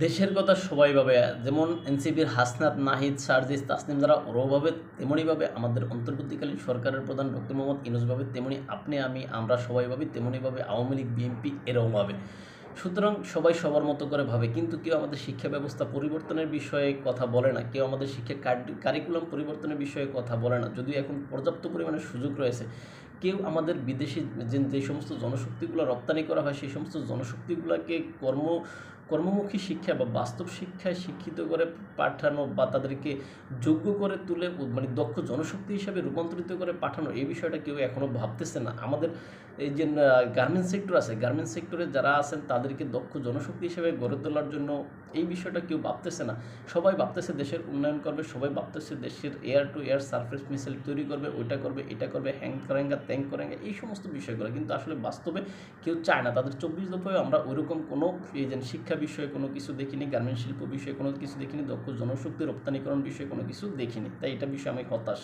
দেশের কথা সবাই ভাবে, যেমন এনসিপির হাসনাত নাহিদ, সার্জিস তাসনিম যারা, ওরাও ভাবে তেমনইভাবে আমাদের অন্তর্বর্তীকালীন সরকারের প্রধান ডক্টর মোহাম্মদ ইনুস ভাবে, তেমনি আপনি, আমি, আমরা সবাই ভাবি তেমনইভাবে আওয়ামী লীগ, বিএনপি এরাও ভাবে। সুতরাং সবাই সবার মতো করে ভাবে, কিন্তু কেউ আমাদের শিক্ষা ব্যবস্থা পরিবর্তনের বিষয়ে কথা বলে না, কেউ আমাদের শিক্ষা কারিকুলাম পরিবর্তনের বিষয়ে কথা বলে না, যদিও এখন পর্যাপ্ত পরিমাণে সুযোগ রয়েছে। কেউ আমাদের বিদেশি যে যে সমস্ত জনশক্তিগুলো রপ্তানি করা হয়, সেই সমস্ত জনশক্তিগুলোকে কর্ম কর্মমুখী শিক্ষা বা বাস্তব শিক্ষায় শিক্ষিত করে পাঠানো বা তাদেরকে যোগ্য করে তুলে মানে দক্ষ জনশক্তি হিসাবে রূপান্তরিত করে পাঠানো, এই বিষয়টা কেউ এখনও ভাবতেছে না। আমাদের এই যে গার্মেন্টস সেক্টর আছে গার্মেন্টস সেক্টরে যারা আছেন, তাদেরকে দক্ষ জনশক্তি হিসেবে গড়ে তোলার জন্য এই বিষয়টা কেউ ভাবতেছে না। সবাই ভাবতেছে দেশের উন্নয়ন করবে, সবাই ভাবতেছে দেশের air to air surface missile তৈরি করবে, ওইটা করবে, এটা করবে হ্যাং করেঙ্গা ত্যাং করেঙ্গা, এই সমস্ত বিষয়গুলো। কিন্তু আসলে বাস্তবে কেউ চায় না। তাদের চব্বিশ দফায় আমরা ওইরকম কোনো, এই যে, শিক্ষা বিষয়ে কোনো কিছু দেখিনি গার্মেন্ট শিল্প বিষয়ে কোনো কিছু দেখিনি, দক্ষ জনশক্তি রপ্তানিকরণ বিষয়ে কোনো কিছু দেখিনি। তাই এটা বিষয়ে আমি হতাশ।